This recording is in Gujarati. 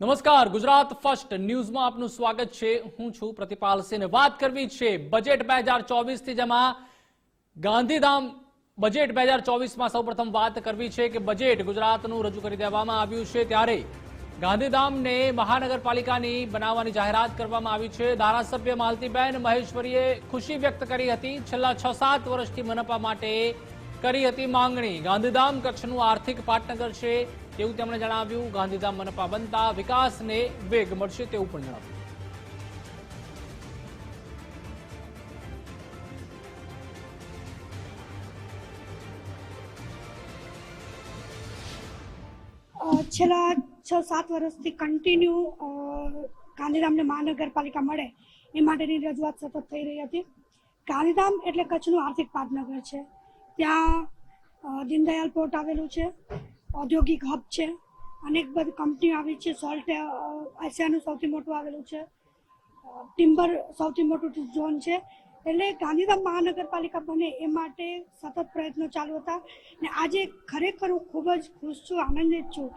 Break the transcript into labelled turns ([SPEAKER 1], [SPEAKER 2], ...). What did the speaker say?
[SPEAKER 1] નમસ્કાર, ગુજરાત ફર્સ્ટ ન્યૂઝમાં આપનું સ્વાગત છે. હું છું પ્રતિપાલ સિંહ વાત કરવી છે બજેટ બે હજાર ચોવીસથી, જેમાં ગાંધીધામ બજેટ બે હજાર ચોવીસમાં સૌપ્રથમ વાત કરવી છે કે બજેટ ગુજરાતનું રજૂ કરી દેવામાં આવ્યું છે ત્યારે ગાંધીધામને મહાનગરપાલિકાની બનાવવાની જાહેરાત કરવામાં આવી છે. ધારાસભ્ય માલતીબેન મહેશ્વરીએ ખુશી વ્યક્ત કરી હતી. છેલ્લા છ સાત વર્ષથી મનપા માટે કરી હતી માંગણી. ગાંધીધામ કચ્છનું આર્થિક પાટનગર છે. તેવું તેમણે જણાવ્યું. ગાંધીધામ મનપા બનતા વિકાસને વેગ મળશે તેવું પણ જણાવ્યું.
[SPEAKER 2] છેલ્લા છ સાત વર્ષથી કન્ટિન્યુ ગાંધીધામને મહાનગરપાલિકા મળે એ માટેની રજૂઆત સતત થઈ રહી હતી. ગાંધીધામ એટલે કચ્છનું આર્થિક પાટનગર છે. ત્યાં દીનદયાલ પોર્ટ આવેલું છે. ઔદ્યોગિક હબ છે. અનેક બધી કંપનીઓ આવી છે. સોલ્ટ એશિયાનું સૌથી મોટું આવેલું છે. ટિમ્બર સૌથી મોટું ઝોન છે. એટલે ગાંધીધામ મહાનગરપાલિકા બને એ માટે સતત પ્રયત્નો ચાલુ હતા. ને આજે ખરેખર હું ખૂબ જ ખુશ છું, આનંદિત છું.